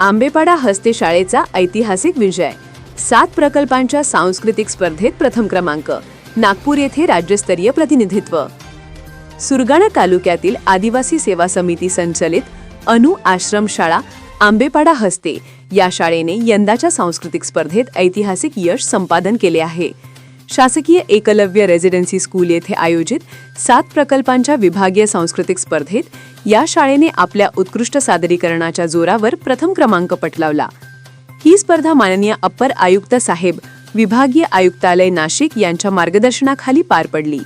आंबेपाडा हस्ते शाळेचा ऐतिहासिक विजय. सात प्रकल्पांच्या सांस्कृतिक स्पर्धेत प्रथम क्रमांक. नागपूर येथे राज्यस्तरीय प्रतिनिधित्व. सुरगाणा तालुक्यातील आदिवासी सेवा समिती संचलित अनु आश्रम शाळा आंबेपाडा हस्ते या शाळेने यंदाच्या सांस्कृतिक स्पर्धेत ऐतिहासिक यश संपादन केले आहे. शासकीय एकलव्य रेसिडेन्सी स्कूल येथे आयोजित सात प्रकल्पांच्या विभागीय सांस्कृतिक स्पर्धेत या शाळेने आपल्या उत्कृष्ट सादरीकरणाच्या जोरावर प्रथम क्रमांक पटलावला. ही स्पर्धा माननीय अप्पर आयुक्त साहेब विभागीय आयुक्तालय नाशिक यांच्या मार्गदर्शनाखाली पार पडली.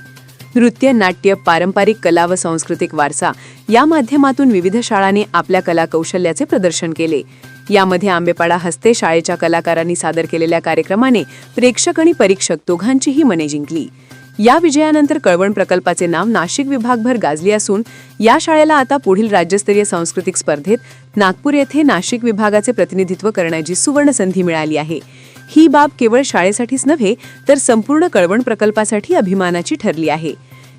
नृत्य नाट्य पारंपरिक कला व सांस्कृतिक वारसा या माध्यमातून विविध शाळांनी आपल्या कला कौशल्याचे प्रदर्शन केले. यामध्ये आंबेपाडा हस्ते शाळेच्या कलाकारांनी सादर केलेल्या कार्यक्रमाने प्रेक्षक आणि परीक्षक दोघांचीही मने जिंकली. या विजयानंतर कळवण प्रकल्पाचे नाव नाशिक विभागभर गाजले असून या शाळेला आता पुढील राज्यस्तरीय सांस्कृतिक स्पर्धेत नागपूर येथे नाशिक विभागाचे प्रतिनिधित्व करण्याची सुवर्ण संधी मिळाली आहे. ही बाब केवळ शाळेसाठीच नव्हे तर संपूर्ण कळवण प्रकल्पासाठी अभिमानाची ठरली आहे.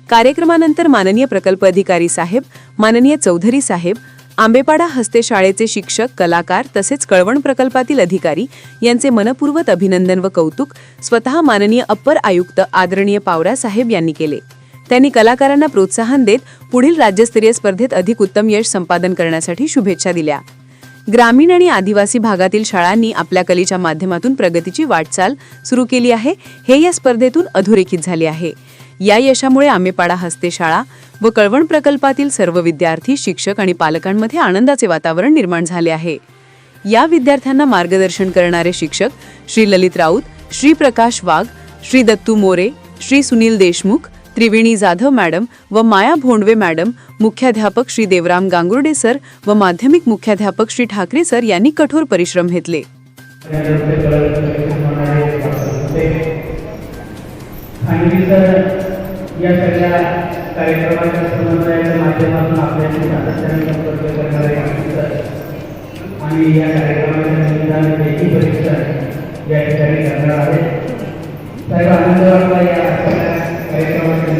कार्यक्रमानंतर माननीय प्रकल्प अधिकारी साहेब माननीय चौधरी साहेब आंबेपाडा हस्ते शाळेचे शिक्षक कलाकार तसेच कळवण प्रकल्पातील अधिकारी यांचे मनपूर्वक अभिनंदन व कौतुक स्वतः माननीय अप्पर आयुक्त आदरणीय पावरा साहेब यांनी केले. त्यांनी कलाकारांना प्रोत्साहन देत पुढील राज्यस्तरीय स्पर्धेत अधिक उत्तम यश संपादन करण्यासाठी शुभेच्छा दिल्या. ग्रामीण आणि आदिवासी भागातील शाळांनी आपल्या कलेच्या माध्यमातून प्रगतीची वाटचाल सुरू केली आहे. हे या स्पर्धेतून अधोरेखित झाले आहे. या यशामुळे आंबेपाडा हस्ते शाळा व कळवण प्रकल्पातील सर्व विद्यार्थी शिक्षक आणि पालकांमध्ये आनंदाचे वातावरण निर्माण झाले आहे. या विद्यार्थ्यांना मार्गदर्शन करणारे शिक्षक श्री ललित राऊत श्री प्रकाश वाघ श्री दत्तू मोरे श्री सुनील देशमुख त्रिवेणी जाधव मॅडम व माया भोंडवे मॅडम मुख्याध्यापक श्री देवराम गांगुर्डे सर व माध्यमिक मुख्याध्यापक श्री ठाकरे सर यांनी कठोर परिश्रम घेतले. आणि या कार्यक्रमाच्या या ठिकाणी करणार आहे साहेब आनंद वाटला या